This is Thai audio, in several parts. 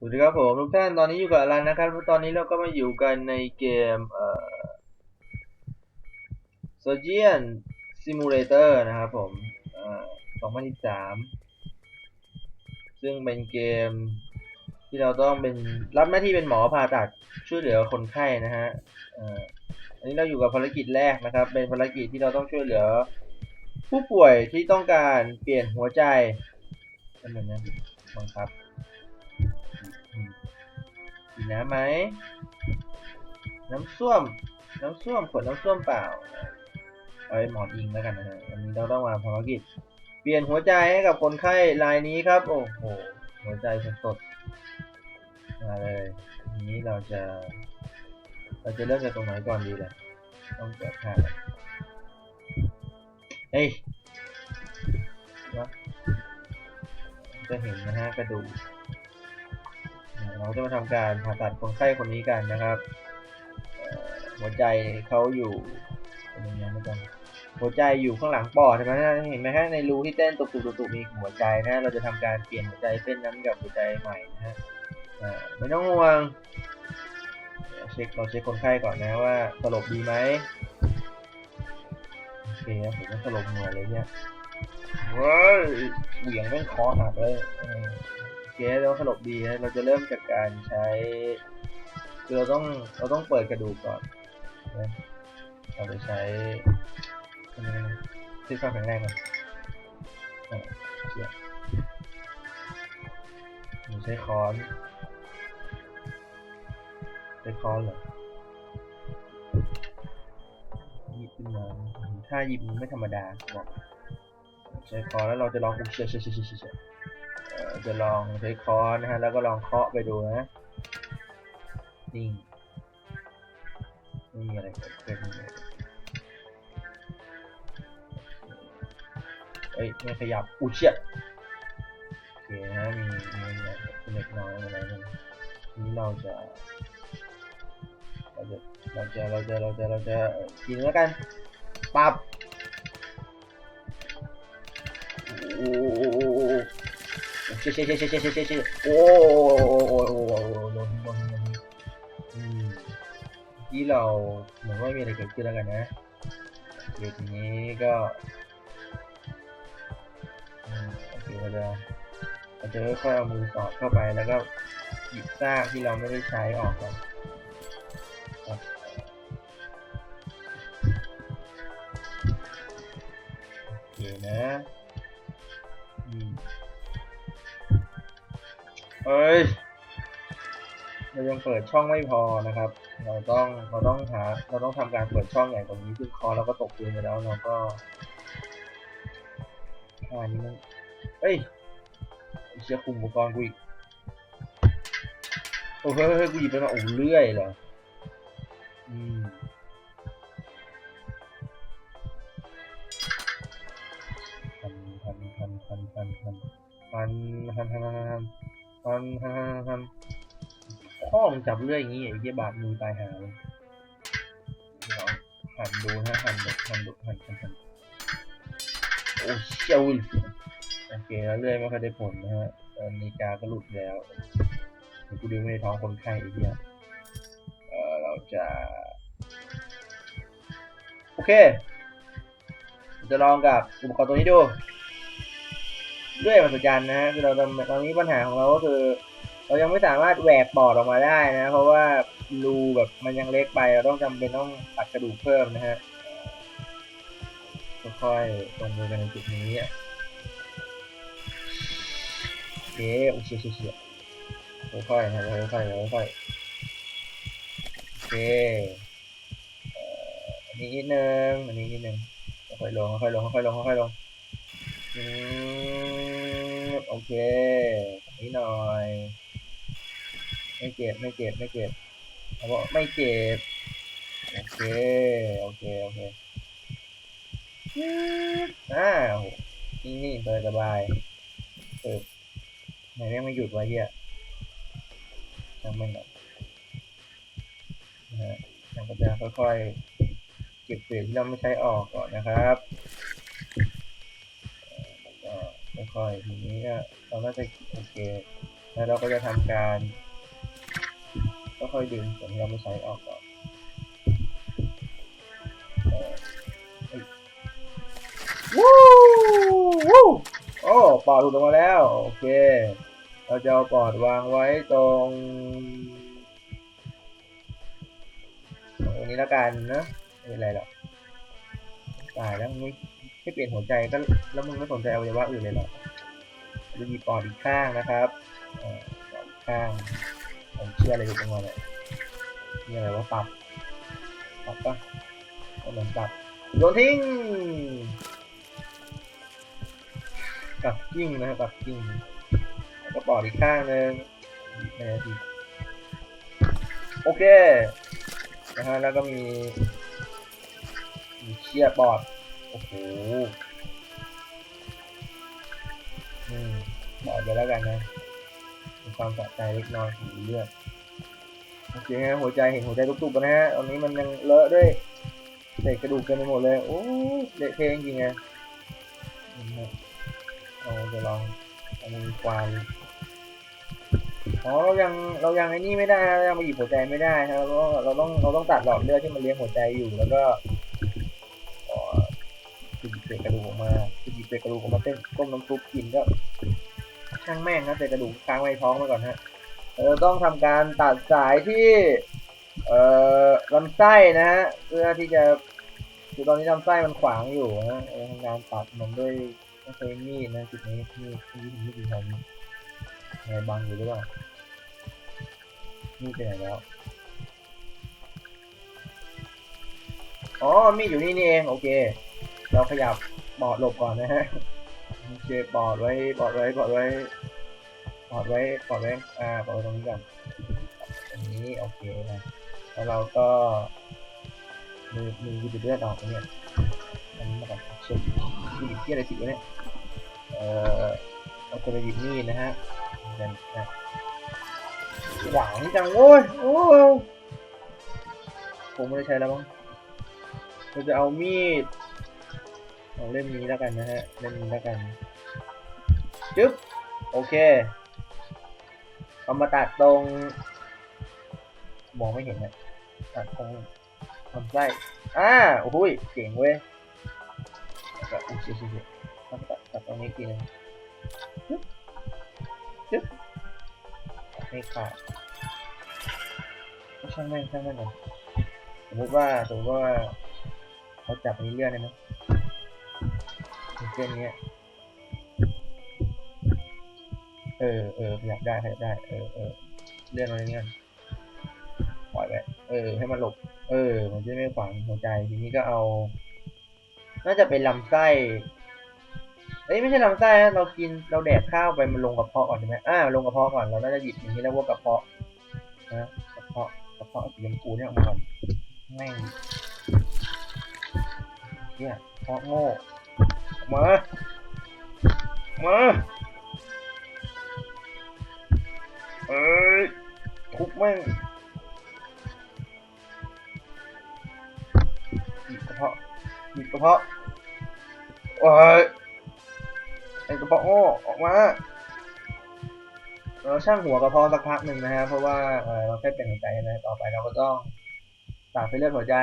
สวัสดีครับผมทุกท่านตอนนี้อยู่กับอลันนะครับตอนนี้เราก็มาอยู่กันในเกมเอ่อ Surgeon Simulator นะครับผมเอ่อ2013 ซึ่งเป็นเกมที่เราต้องเป็นรับหน้าที่เป็นหมอผ่าตัดช่วยเหลือคนไข้นะฮะเอ่ออันนี้เราอยู่กับภารกิจแรกนะครับ เป็นภารกิจที่เราต้องช่วยเหลือ ผู้ป่วยที่ต้องการเปลี่ยนหัวใจเป็นแบบนี้บังคับ กินน้ำไหม น้ำส้วม น้ำส้วมขวดน้ำส้วมเปล่า เอาไอ้หมอนอิงแล้วกันนะฮะวันนี้เราต้องมาภารกิจ เปลี่ยนหัวใจให้กับคนไข้รายนี้ครับ โอ้โห หัวใจสดๆมาเลยทีนี้เราจะ เราจะเริ่มจากตรงไหนก่อนดีล่ะ ต้องเปิดผ้าก่อนเฮ้ยจะเห็นนะฮะกระดูก เราจะมาทำการผ่าตัดคนไข้คนนี้กันนะครับ หัวใจเขาอยู่เป็นยังไงไม่ต้องหัวใจอยู่ข้างหลังปอดใช่ไหมเห็นไหมฮะในรูที่เต้นตุกตุกตุกมีหัวใจนะ เราจะทำการเปลี่ยนหัวใจเส้นนั้นกับหัวใจใหม่นะฮะไม่ต้องห่วงเดี๋ยวเช็คเราเช็คคนไข้ก่อนนะว่าสลบดีไหมโอเคครับผมก็สลบเหมือนเลยเนี่ยเว้ยเหวี่ยงแม่งคอหักเลย เออโอเราสลบดีนะเราจะเริ่มจากการใช้คือเราต้องเราต้องเปิดกระดูกก่อนนะเราจะใช้ที่ความแข็งแรงก่อนอะเชี่ยใช้ค้อนใช้ค้อนเหรอหยิบขึ้นมาถ้าหยิบมันไม่ธรรมดาบอกใช้ค้อนแล้วเราจะลองอุ้ยเชี่ยเชี่ยเชี่ยเชี่ยเชี่ยเอ่อ จะลองใช้ค้อนนะฮะ แล้วก็ลองเคาะไปดูนะนิ่งไม่มีอะไรเกิดขึ้นเลยเอ้ยไม่ขยับอุ้เชี่ยโอเคนะมีมีอะไรเกิดขึ้นเล็กน้อยอะไรนั่นทีนี้เราจะเราจะเราจะเราจะเราจะเราจะกินแล้วกันปับ เชี่ยเชี่ยเชี่ยเชี่ยเชี่ยเชี่ยเชี่ยโอ้โอ้โอ้โอ้โดนโดนโดนอืมที่เราเหมือนว่ามีอะไรเกิดขึ้นแล้วกันนะเดี๋ยวทีนี้ก็อืมโอเคเราจะเราจะค่อยๆเอามือสอดเข้าไปแล้วก็หยิบซากที่เราไม่ได้ใช้ออกก่อน เอ้ยเรายังเปิดช่องไม่พอนะครับ เราต้องเราต้องหาเราต้องทำการเปิดช่องใหญ่กว่านี้ซึ่งคอเราก็ตกพื้นไปแล้วเราก็ท่านี้มันเอ้ยไอ้เชี่ยคุมอุปกรณ์กูอีกโอ้เฮ้ยเฮ้ยกูหยิบไปมาโอ้เลื่อยเหรออืมพันพันพันพันพันพันพันพันพันพัน พันทันทันทันทันพ่อมึงจับเรื่อยอย่างงี้ไอ้เหี้ยบาดมือตายหาเลยหันดูนะหันดูหันดูหันหันหันโอ้เชี่ยวโอเคแล้วเรื่อยไม่ค่อยได้ผลนะฮะนาฬิกาก็หลุดแล้วเดี๋ยวกูดูไม่ได้ท้องคนไข้ไอ้เหี้ยเออเราจะโอเคจะลองกับอุปกรณ์ตัวนี้ดู เรื่อยมหัศจรรย์นะฮะคือเราตอนตอนนี้ปัญหาของเราก็คือ เรายังไม่สามารถแหวกปอดออกมาได้นะ เพราะว่ารูแบบมันยังเล็กไปเราต้องจำเป็นต้องตัดกระดูกเพิ่มนะฮะค่อยๆลงมือกันในจุดนี้อะโอเคโอเคเชี่ยเชี่ยค่อยๆนะค่อยๆค่อยๆโอเคอันนี้นิดนึงอันนี้นิดนึงค่อยๆลงค่อยๆลงค่อยๆลงค่อยๆลงอืม โอเคนิดหน่อย ไม่เจ็บไม่เจ็บไม่เจ็บเขาบอกไม่เจ็บโอเคโอเคโอเคอืมอ่าโหนี่นี่สบายสบายเออไหนแม่งไม่หยุดวะเฮียช่างแม่งก่อนนะฮะเราก็จะค่อยๆเก็บเศษที่เราไม่ใช้ออกก่อนนะครับ ล่อยทีนี้ก็เราก็จะโอเค แล้วเราก็จะทำการ ก็ค่อยดึงส่วนที่เราไม่ใช้ออกก่อนเออเฮ้ยวู้วู้โอ้ปอดหลุดออกมาแล้ว โอเค เราจะเอาปอดวางไว้ตรงตรงนี้แล้วกันนะไม่เป็นไรหรอกตายแล้วมึงไม่ให้เปลี่ยนหัวใจก็แล้วมึงไม่สนใจอวัยวะอื่นเลยหรอ จะมีปอดอีกข้างนะครับปอดอีกข้างผมเชื่ออะไรอยู่ตรงนั้นเลยนี่อะไรว่าตับตับปะก็เหมือนตับโยนทิ้งกับกิ้งนะครับกับกิ้งแล้วก็ปอดอีกข้างหนึ่งในนาทีโอเคนะฮะแล้วก็มีมีเชียร์ปอดโอ้โห อืมปอดไปแล้วกันนะมีความสะใจเล็กน้อยมีเลือดโอเคฮะหัวใจเห็นหัวใจตุบๆนะฮะตอนนี้มันยังเลอะด้วยเศษกระดูกเต็มไปหมดเลย โอ้เละเทะจริงไงเราจะลองเอามือควานอ๋อเรายังเรายังไอ้นี่ไม่ได้เรายังมาหยิบหัวใจไม่ได้ครับเราเราต้องเราต้องตัดหลอดเลือดที่มันเลี้ยงหัวใจอยู่แล้วก็ เศษกระดูกออกมาคือหยิบเศษกระดูกออกมาเต้นต้มน้ำซุปกินก็ช่างแม่งนะเศษกระดูกค้างไว้ท้องไว้ก่อนฮะเราต้องทำการตัดสายที่ เอ่อลำไส้นะฮะเพื่อที่จะคือตอนนี้ลำไส้มันขวางอยู่นะเราทำการตัดมันด้วยต้องใช้มีดนะจุดนี้มีดมีดมีดอยู่แถวนี้อะไรบังอยู่หรือเปล่ามีดไปไหนแล้วอ๋อมีดอยู่นี่นี่เองโอเค เราขยับปอดหลบก่อนนะฮะโอเคปอดไว้ปอดไว้ปอดไว้ปอดไว้ปอดไว้อ่าปอดไว้ตรงนี้ก่อนตรงนี้โอเคนะแล้วเราก็มือมือยิบเลือดออกตรงเนี้ยอันนี้มาก่อนเช็คหยิบที่อะไรติดไว้เนี่ยเอ่อเราจะไปหยิบมีดนะฮะกันนะหวางจังโว้ยโอ้ผมไม่ได้ใช้แล้วมั้งเราจะเอามีด เอาเล่มนี้แล้วกันนะฮะ เล่มนี้แล้วกัน จึ๊บ โอเคเอามาตัดตรง มองไม่เห็นนะตัดตรงลำไส้อ่าโอ้โหยเจ๋งเว้ยแล้วก็อุ้ยเชี่ยๆต้องตัดตัดตรงนี้อีกทีนึงไม่ขาดช่างแม่งช่างแม่งก่อนสมมติว่าสมมติว่าเขาจับนี้เลื่อนได้ไหม เส้นเนี้ยเออเออขยับได้ขยับได้ เออเออเลื่อนมาเลื่อนปล่อยไปเออ ให้มันหลบ เออ มันจะไม่ขวางหัวใจทีนี้ก็เอา น่าจะเป็นลำไส้เอ้ยไม่ใช่ลำไส้นะเรากินเราแดกข้าวไปมันลงกระเพาะก่อนใช่ไหมอ่าลงกระเพาะก่อนเราน่าจะหยิบอย่างนี้แล้วว่ากระเพาะนะกระเพาะกระเพาะสีชมพูเนี่ยออกมาก่อนแม่งเนี่ยกระเพาะโง่ มา มาเอ้ยทุบแม่งหยิบกระเพาะหยิบกระเพาะโอ้ยไอกระเพาะโง่ออกมาเราช่างหัวกระเพาะสักพักหนึ่งนะฮะเพราะว่าเราแค่เป็นหัวใจนะต่อไปเราก็ต้องตัดเส้นเลือดหัวใจ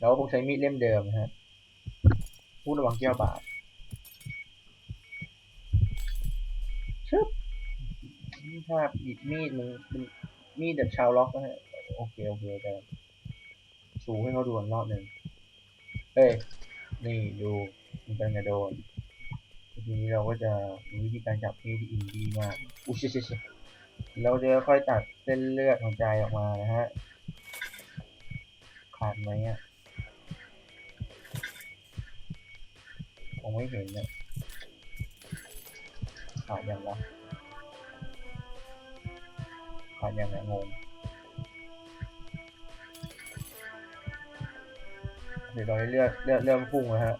เราก็คงใช้มีดเล่มเดิมนะฮะ พูดระวังแก้วบาดชึบนี่ถ้าหยิบมีดมันเป็นมีดแบบชาวล็อกนะฮะโอเคโอเคแต่ชูให้เขาดูอีกรอบหนึ่งเฮ้ยนี่ดูมันเป็นไงโดนทีนี้เราก็จะมีวิธีการจับมีดที่อินดีมากอุ้ยเชเชเชี่ยเราจะค่อยตัดเส้นเลือดหัวใจออกมานะฮะขาดไหมอะ คงไม่เห็นเนี่ยขาดยังวะขาดยังไงงงเดี๋ยวตอนนี้เลือดเลือดเริ่มพุ่งแล้วฮะ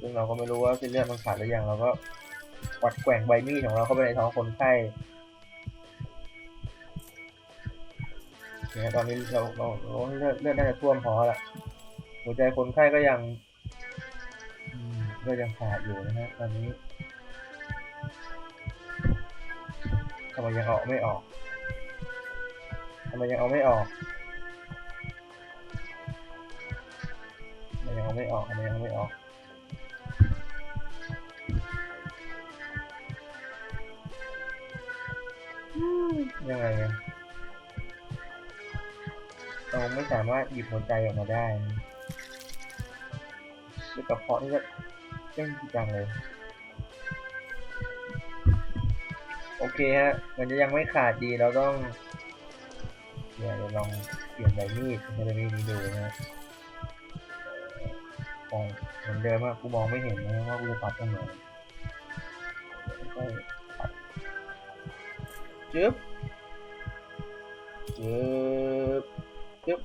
ซึ่งเราก็ไม่รู้ว่าเส้นเลือดมันขาดหรือยังเราก็วัดแกว่งใบมีดของเราเข้าไปในท้องคนไข้เนี่ยตอนนี้เราเราเลือดเลือดน่าจะท่วมพอละหัวใจคนไข้ก็ยัง ก็ยังขาดอยู่นะฮะตอนนี้ทำไมยังเอาไม่ออกทำไมยังเอาไม่ออกทำไมยังเอาไม่ออกทำไมยังไม่ออกยังไงอะเราไม่สามารถหยิบหัวใจออกมาได้กระเพาะนี่ก็ เต้นจริงจังเลย โอเคฮะ มันจะยังไม่ขาดดีเราต้อง เดี๋ยวลองเปลี่ยนใบมีดใช้ใบมีดนี้ดูนะฮะมองเหมือนเดิมอะกูมองไม่เห็นนะว่ากูจะตัดตรงไหนค่อยๆตัดจึ๊บจึ๊บ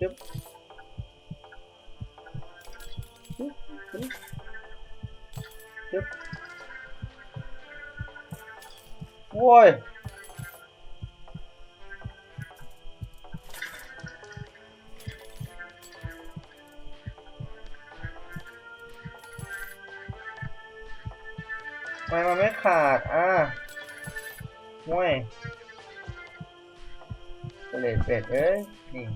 จึ๊บ ว้ยทำไมมันไม่ขาด อะห่วยก็เลยเป็ดเอ้ย นี่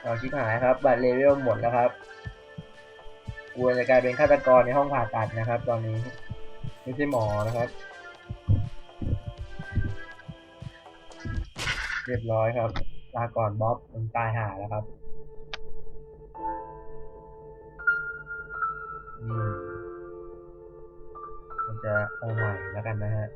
เอาชิบหายครับ บัตรเลเวลหมดแล้วครับ กวจะกลายเป็นฆาตกรในห้องผ่าตัดนะครับ ตอนนี้ ไม่ใช่หมอนะครับ เรียบร้อยครับลาก่อนบ๊อบมันตายหาแล้วครับอืมมันจะเอาใหม่แล้วกันนะฮะ